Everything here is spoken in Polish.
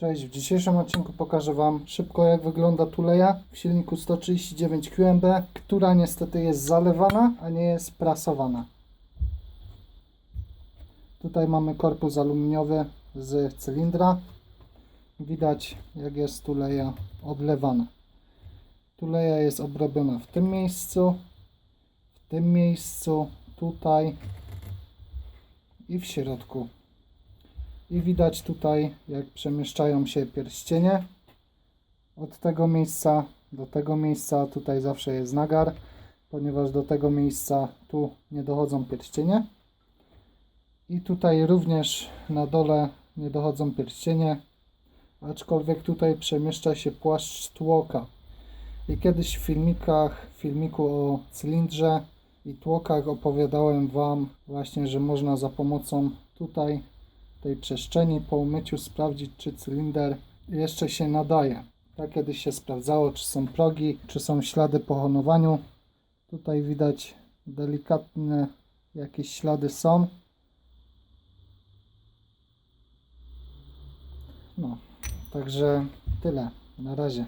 Cześć, w dzisiejszym odcinku pokażę Wam szybko jak wygląda tuleja w silniku 139 QMB, która niestety jest zalewana, a nie jest prasowana. Tutaj mamy korpus aluminiowy z cylindra. Widać jak jest tuleja odlewana. Tuleja jest obrobiona w tym miejscu, w tym miejscu, tutaj i w środku. I widać tutaj, jak przemieszczają się pierścienie. Od tego miejsca do tego miejsca tutaj zawsze jest nagar, ponieważ do tego miejsca tu nie dochodzą pierścienie. I tutaj również na dole nie dochodzą pierścienie, aczkolwiek tutaj przemieszcza się płaszcz tłoka. I kiedyś w filmikach, w filmiku o cylindrze i tłokach opowiadałem Wam właśnie, że można za pomocą tutaj tej przestrzeni po umyciu sprawdzić, czy cylinder jeszcze się nadaje. Tak kiedyś się sprawdzało, czy są progi, czy są ślady po honowaniu. Tutaj widać delikatne jakieś ślady są. No, także tyle. Na razie.